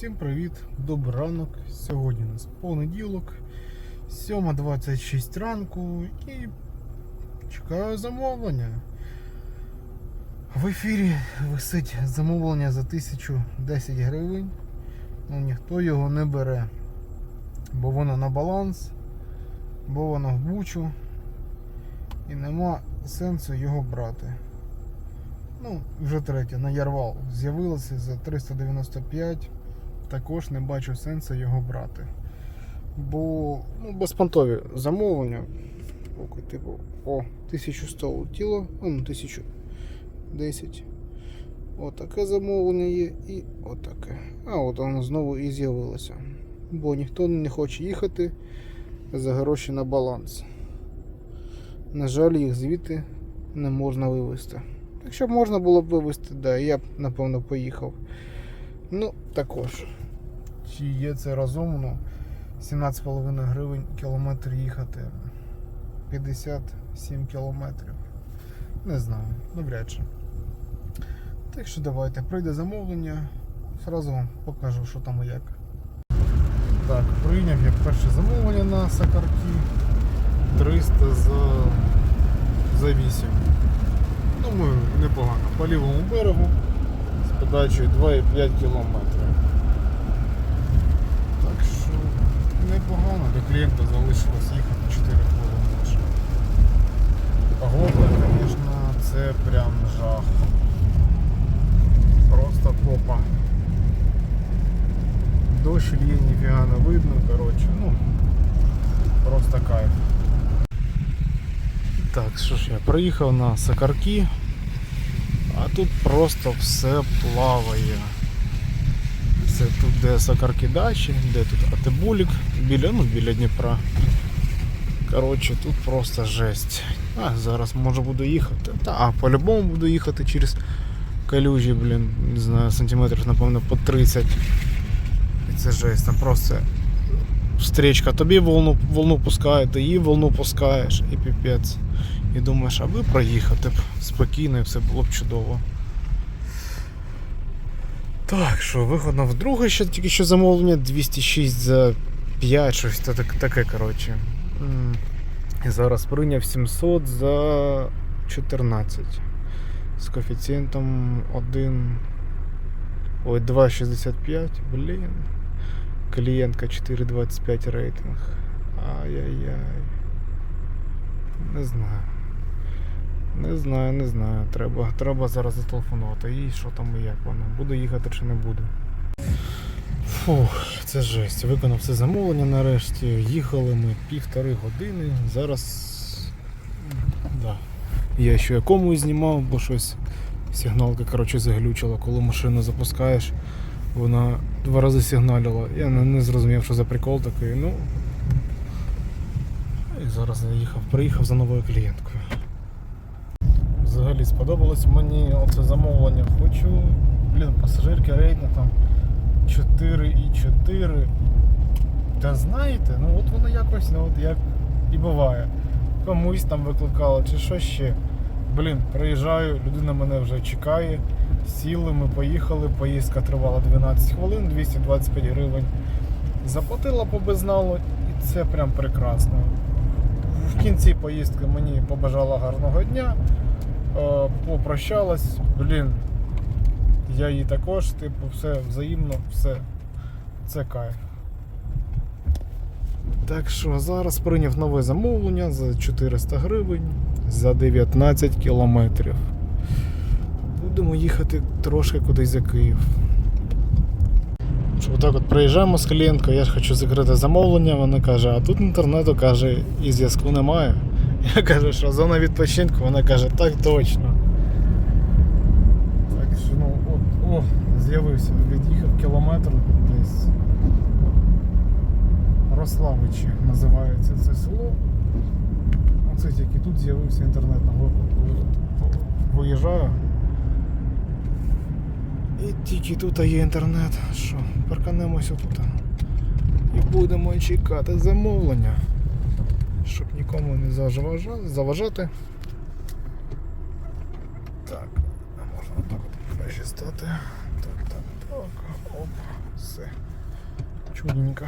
Всім привіт, добрий ранок. Сьогодні у нас понеділок, 7.26 ранку і чекаю замовлення. В ефірі висить замовлення за 1010 гривень. Ну ніхто його не бере, бо воно на баланс, бо воно в бучу і нема сенсу його брати. Ну, вже третє, на Ярвал з'явилося за 395. Також не бачу сенсу його брати. Бо ну, безпонтові замовлення. Типу, о, 1100 улетіло, а, ну 1010. Отаке замовлення є і отаке. А от воно знову і з'явилося. Бо ніхто не хоче їхати за гроші на баланс. На жаль, їх звідти не можна вивезти. Якщо б можна було б вивезти, да, я б напевно поїхав. Ну, також. Чи є це розумно? 17,5 гривень кілометр їхати. 57 кілометрів. Не знаю, навряд чи. Так що давайте, прийде замовлення, зразу вам покажу, що там і як. Так, прийняв я перше замовлення на Сакарті 300 за, за 8. Думаю, непогано. По лівому берегу подачею 2,5 км. Так що непогано, до клієнта залишилось їхати 4 хвилини. Погода, звісно, це прям жах. Просто попа. Дощ лє, ніфіга не видно, коротше, ну, просто кайф. Так, що ж я приїхав на Сакарки, тут просто все плаває. Це тут де Сакарки дачі, де тут Атибулік, біля, ну, біля Дніпра. Коротше, тут просто жесть. А, зараз може буду їхати. Та, по-любому буду їхати через калюжі, блін, не знаю, сантиметрів, напевно, по 30. І це жесть, там просто встречка тобі волну, волну пускає, ти її волну пускаєш і піпець. І думаєш, аби проїхати б спокійно і все було б чудово. Так, що, виходно в друге ще тільки що замовлення 206 за 5, щось та- так- таке, коротше. І зараз прийняв 700 за 14. З коефіцієнтом 1. Ой, 2,65, блін. Клієнтка 4,25 рейтинг. Ай-яй-яй. Не знаю. Не знаю, не знаю. Треба, треба зараз зателефонувати. І що там і як воно. Буду їхати чи не буду. Фух, це жесть. Виконав все замовлення нарешті. Їхали ми півтори години. Зараз. Да. Я ще якому знімав, бо щось сигналка коротше, заглючила, коли машину запускаєш. Вона два рази сигналила. Я не, зрозумів, що за прикол такий. Ну. Зараз я їхав, приїхав за новою клієнткою. Взагалі сподобалось мені оце замовлення. Хочу. Блін, пасажирки рейтинг там 4,4. Та знаєте, ну от воно якось, ну от як і буває. Комусь там викликало чи що ще. Блін, приїжджаю, людина мене вже чекає. Сіли, ми поїхали, поїздка тривала 12 хвилин, 225 гривень. Заплатила по безналу і це прям прекрасно. В кінці поїздки мені побажала гарного дня, е, попрощалась, блін. Я їй також, типу, все взаємно, все. Це кайф. Так що зараз прийняв нове замовлення за 400 гривень за 19 кілометрів. Будемо їхати трошки кудись за Київ. Що отак от приїжджаємо з клієнткою, я ж хочу закрити замовлення, вона каже, а тут інтернету каже, і зв'язку немає. Я кажу, що зона відпочинку, вона каже, так точно. Так що ну от, о, з'явився, від'їхав кілометр десь. Рославичі називається це село. Оце тільки тут з'явився інтернет на виїжджаю. І тільки тут є інтернет. Що, парканемося тут. І будемо чекати замовлення. Щоб нікому не заважати. Так, можна так от стати. Так, так, так. Оп. Все. Чудненько.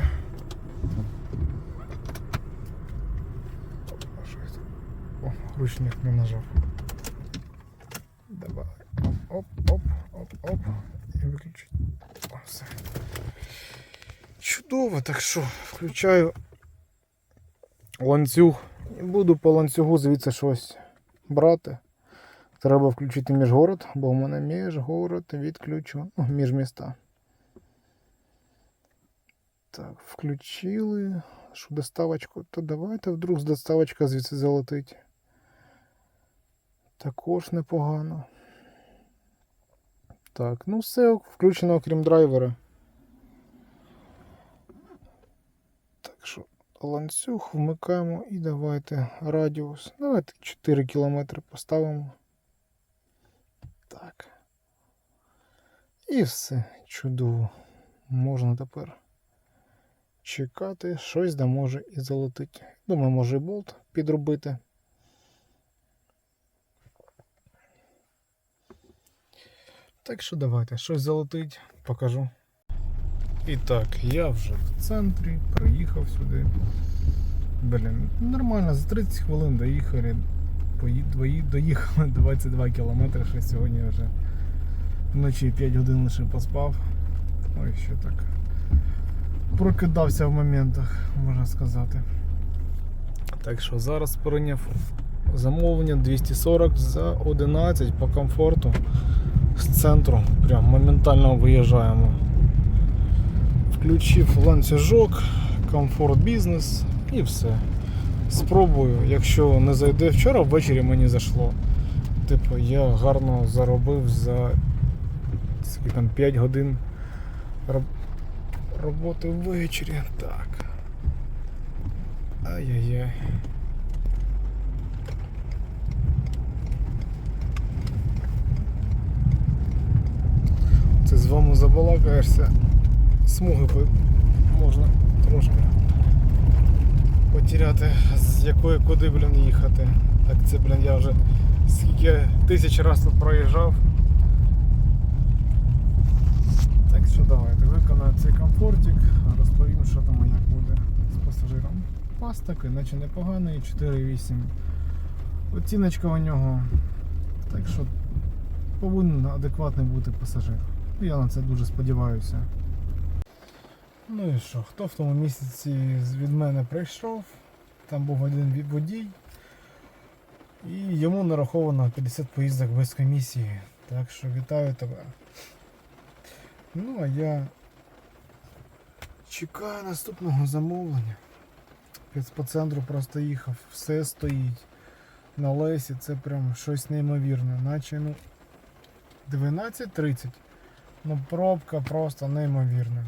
О, ручник не нажав. Давай. Оп, оп, оп. І виключить. Все. Чудово, так що включаю ланцюг. І буду по ланцюгу звідси щось брати. Треба включити міжгород, бо в мене міжгород відключу. Ну, міжміста. Так, включили. Що доставочку, то давайте вдруг доставочка звідси залетить. Також непогано. Так, ну все включено, окрім драйвера. Так що ланцюг вмикаємо і давайте радіус. Давайте 4 км поставимо. Так. І все чудово. Можна тепер чекати, щось да може і залетить. Думаю, може і болт підробити. Так що давайте, щось залетить, покажу. І так, я вже в центрі, приїхав сюди. Блін, нормально, за 30 хвилин доїхали. Доїхали 22 кілометри, ще сьогодні вже вночі 5 годин лише поспав. Ой, що так. Прокидався в моментах, можна сказати. Так що зараз прийняв замовлення 240 за 11 по комфорту з центру. Прям моментально виїжджаємо. Включив ланцюжок, комфорт бізнес і все. Спробую, якщо не зайде вчора, ввечері мені зайшло. Типу, я гарно заробив за скільки там 5 годин роботи ввечері. Так. Ай-яй-яй. Вами забалакаєшся. Смуги можна трошки потеряти, з якої куди, блін, їхати. Так це, блін, я вже скільки тисяч разів тут проїжджав. Так що давайте виконаю цей комфортик, розповім, що там як буде з пасажиром. Пас такий, наче непоганий, 4,8. Оціночка у нього. Так що повинен адекватний бути пасажир. Я на це дуже сподіваюся. Ну і що, хто в тому місяці від мене прийшов, там був один водій, і йому нараховано 50 поїздок без комісії. Так що вітаю тебе. Ну, а я чекаю наступного замовлення. По центру просто їхав, все стоїть. На Лесі це прям щось неймовірне. Наче ну 12.30. Ну пробка просто неймовірна.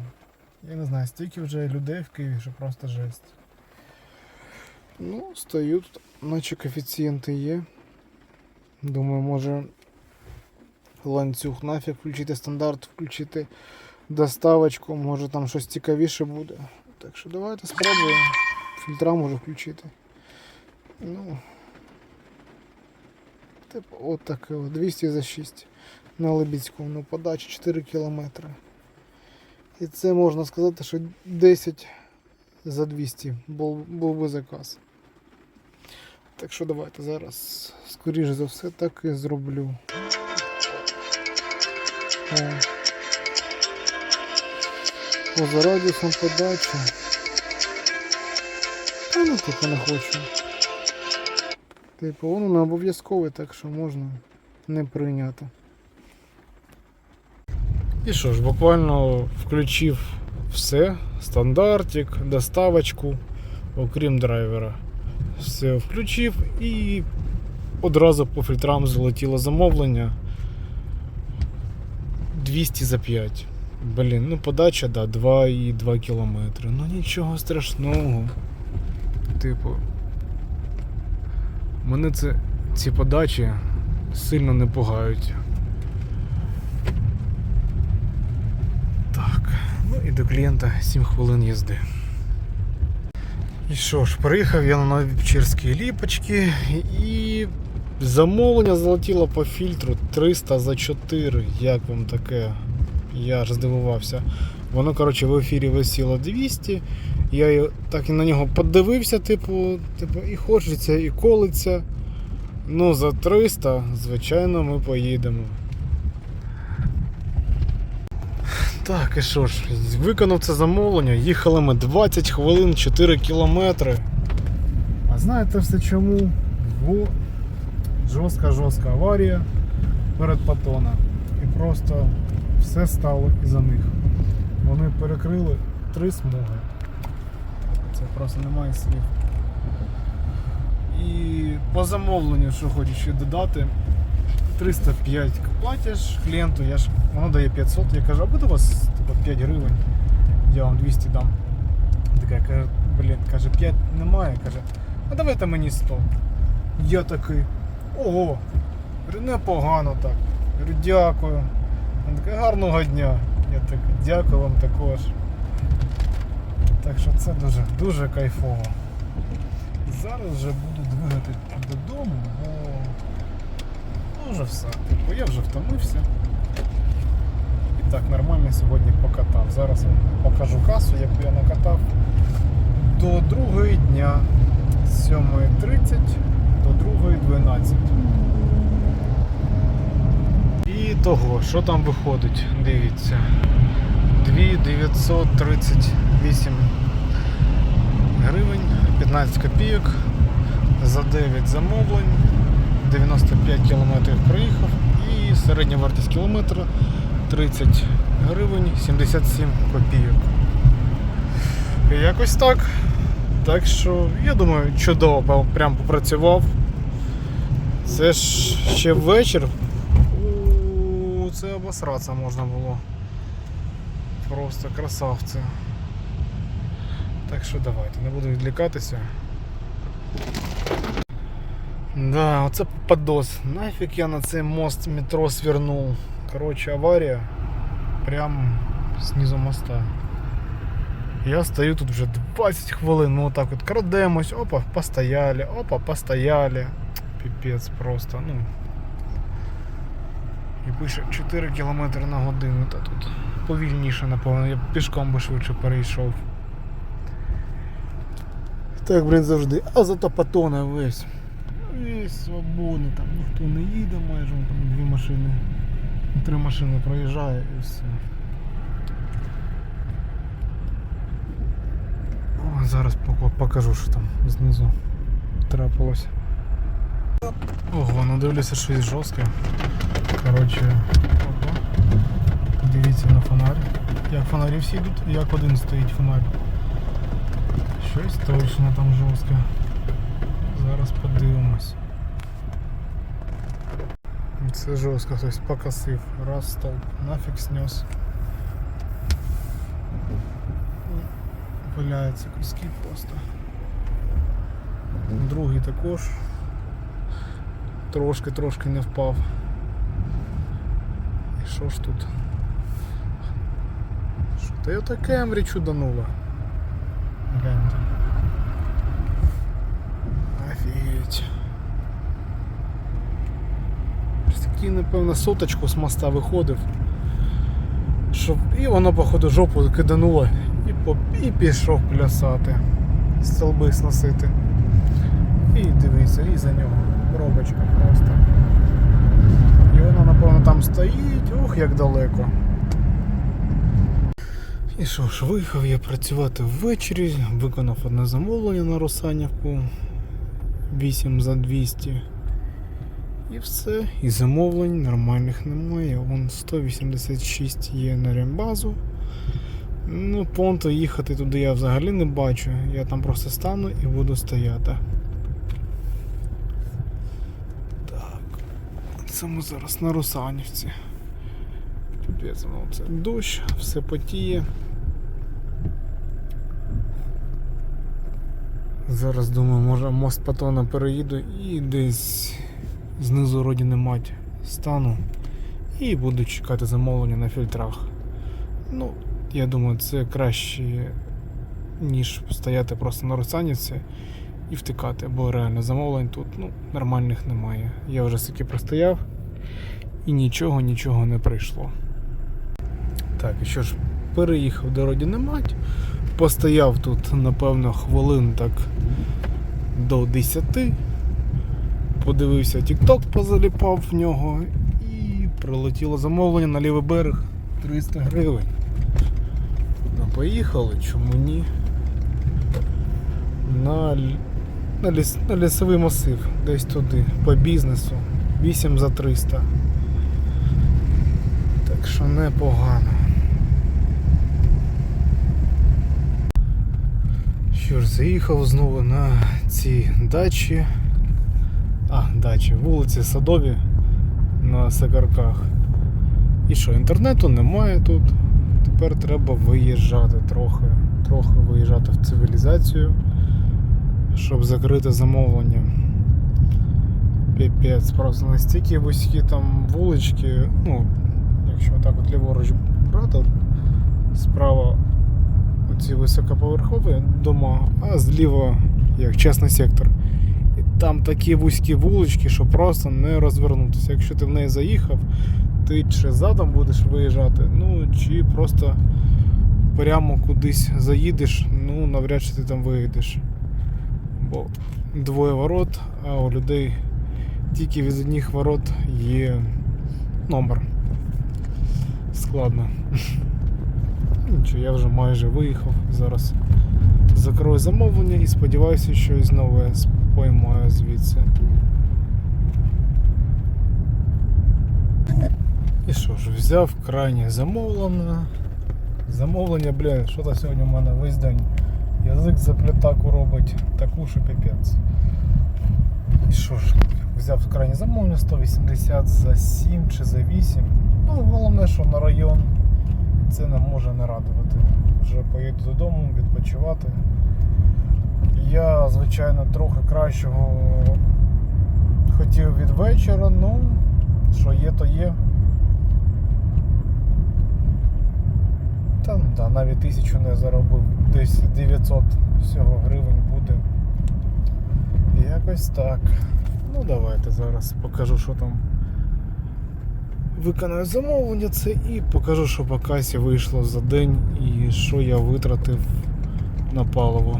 Я не знаю, стільки вже людей в Києві, що просто жесть. Ну, стою тут, наче коефіцієнти є. Думаю, може ланцюг нафіг включити стандарт, включити доставочку, може там щось цікавіше буде. Так що давайте спробуємо. Фільтра можу включити. Ну. Типу, от таке, 200 за 6 на Лебідському, подача 4 кілометри. І це можна сказати, що 10 за 200 був, був би заказ. Так що давайте зараз, скоріше за все, так і зроблю. Поза радіусом подачі. Та ну типу не хочу. Типу, воно не обов'язкове, так що можна не прийняти. І що ж, буквально включив все, стандартик, доставочку, окрім драйвера. Все включив і одразу по фільтрам залетіло замовлення 200 за 5. Блін, ну подача, да, 2,2 кілометри. Ну нічого страшного. Типу. Мене це ці подачі сильно не пугають. Так, ну і до клієнта 7 хвилин їзди. І що ж, приїхав я на нові Печерські ліпочки і замовлення залетіло по фільтру 300 за 4. Як вам таке? Я аж здивувався. Воно, коротше, в ефірі висіло 200. Я так і на нього подивився, типу, типу, і хочеться, і колиться. Ну, за 300, звичайно, ми поїдемо. Так, і що ж, виконав це замовлення, їхали ми 20 хвилин 4 кілометри. А знаєте все чому? Бо жорстка-жорстка аварія перед Патона. І просто все стало із-за них. Вони перекрили три смуги. Це просто немає слів. І по замовленню, що хочу ще додати, 305 платиш клієнту, я ж, воно дає 500, я кажу, а буде у вас типу, 5 гривень, я вам 200 дам. Така каже, блін, каже, 5 немає, каже, а давайте мені 100. Я такий, ого, непогано так. Говорю, дякую. Він такий, гарного дня. Я так, дякую вам також. Так що це дуже, дуже кайфово. Зараз вже буду двигати додому, бо вже все. Типу, я вже втомився. І так нормально сьогодні покатав. Зараз вам покажу касу, яку я накатав до другої дня з 7.30 до 2.12. І того, що там виходить, дивіться. 2938 гривень, 15 копійок за 9 замовлень, 95 кілометрів проїхав і середня вартість кілометра 30 гривень 77 копійок. Якось так. Так що, я думаю, чудово прям попрацював. Це ж ще вечір. У, Це обосратися можна було. Просто красавці. Так що давайте, не буду відлікатися. Да, оце подос. Нафіг я на цей мост метро свернув. Коротше, аварія. Прям знизу моста. Я стою тут вже 20 хвилин, ну отак от крадемось, опа, постояли, опа, постояли. Піпець просто, ну. І пише 4 км на годину, та тут повільніше, напевно, я пішком би швидше перейшов. Так, блін, завжди. А зато патона весь. Весь свободний, там ніхто не їде майже, там дві машини. Три машини проїжджає і все. О, зараз покажу, що там знизу трапилось. Ого, ну дивлюся щось жорстке. Коротше. Дивіться на фонарь. Як фонарі всі йдуть, як один стоїть фонарь. Щось точно там жорстке. Зараз подивимось. Це жорстко, хтось покосив. Раз столб. Нафіг снес. Валяються куски просто. Другий також. Трошки-трошки не впав. І що ж тут? Що Toyota Camry чуданула. Гляньте. Офігеть. Такий, напевно, соточку з моста виходив. Щоб... І воно, походу, жопу кидануло і, по... і пішов плясати. Столби сносити. І дивися, і за нього пробочка просто. І вона, напевно, там стоїть, ох, як далеко. І що ж, виїхав я працювати ввечері, виконав одне замовлення на Росанівку 8 за 200. І все. І замовлень нормальних немає. Вон 186 є на рембазу. Ну, понто їхати туди я взагалі не бачу. Я там просто стану і буду стояти. Так. Це ми зараз на Русанівці. Ну це дощ, все потіє. Зараз думаю, може мост Патона переїду і десь знизу родини мать стану і буду чекати замовлення на фільтрах. Ну, я думаю, це краще, ніж стояти просто на Русанівці і втикати, бо реально замовлень тут ну, нормальних немає. Я вже стільки простояв і нічого, нічого не прийшло. Так, і що ж, переїхав до родини мать, постояв тут, напевно, хвилин так до 10. Подивився TikTok, позаліпав в нього і прилетіло замовлення на лівий берег 300 гривень. Ну, поїхали, чому ні? На, на, ліс, на лісовий масив, десь туди, по бізнесу. 8 за 300. Так що непогано. Що ж, заїхав знову на ці дачі. А, дачі, вулиці Садові на Сагарках. І що, інтернету немає тут. Тепер треба виїжджати трохи, трохи виїжджати в цивілізацію, щоб закрити замовлення. Піпець, просто настільки вузькі там вулички, ну, якщо так от ліворуч брати, справа оці високоповерхові дома, а зліва як чесний сектор. Там такі вузькі вулички, що просто не розвернутися. Якщо ти в неї заїхав, ти чи задом будеш виїжджати, ну чи просто прямо кудись заїдеш, ну навряд чи ти там виїдеш. Бо двоє ворот, а у людей тільки від одних ворот є номер. Складно. Нічого, я вже майже виїхав. Зараз закрою замовлення і сподіваюся, щось нове поймаю звідси. І що ж, взяв крайнє замовлення. Замовлення, блін, що то сьогодні у мене весь день. Язик за плітаку робить, таку що піпець. І що ж, взяв крайнє замовлення 180 за 7 чи за 8. Ну, головне, що на район це не може не радувати. Вже поїду додому відпочивати. Я, звичайно, трохи кращого хотів від вечора, ну, що є, то є. Та ну да, навіть тисячу не заробив, десь 900 всього гривень буде. Якось так. Ну давайте зараз покажу, що там виконаю замовлення це і покажу, що по касі вийшло за день і що я витратив на паливо.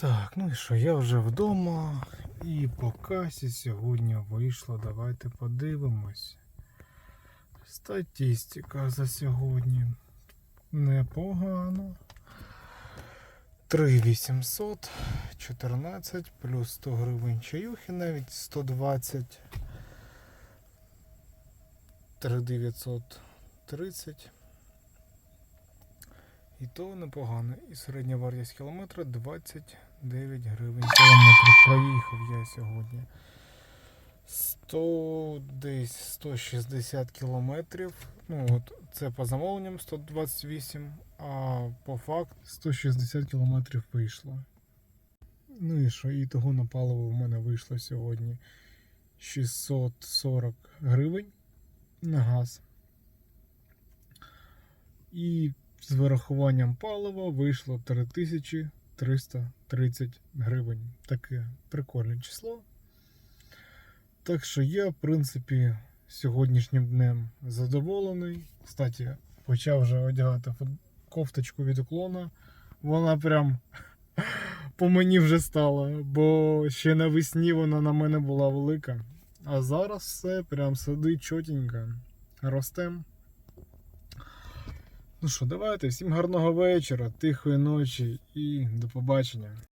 Так, ну і що, я вже вдома і по касі сьогодні вийшло. Давайте подивимось. Статистика за сьогодні. Непогано. 3800, 14 плюс 100 гривень чаюхи навіть 120. 3930. І то непогано. І середня вартість кілометра 29 гривень кілометр. Проїхав я сьогодні. 100 десь 160 кілометрів. Ну от це по замовленням 128, а по факту 160 кілометрів вийшло. Ну і що, і того на паливо в мене вийшло сьогодні 640 гривень на газ. І з вирахуванням палива вийшло 3330 гривень. Таке прикольне число. Так що я, в принципі, сьогоднішнім днем задоволений. Кстати, почав вже одягати кофточку від уклона. Вона прям по мені вже стала, бо ще навесні вона на мене була велика. А зараз все прям сидить чотенько. Ростем. Ну що, давайте, всім гарного вечора, тихої ночі і до побачення.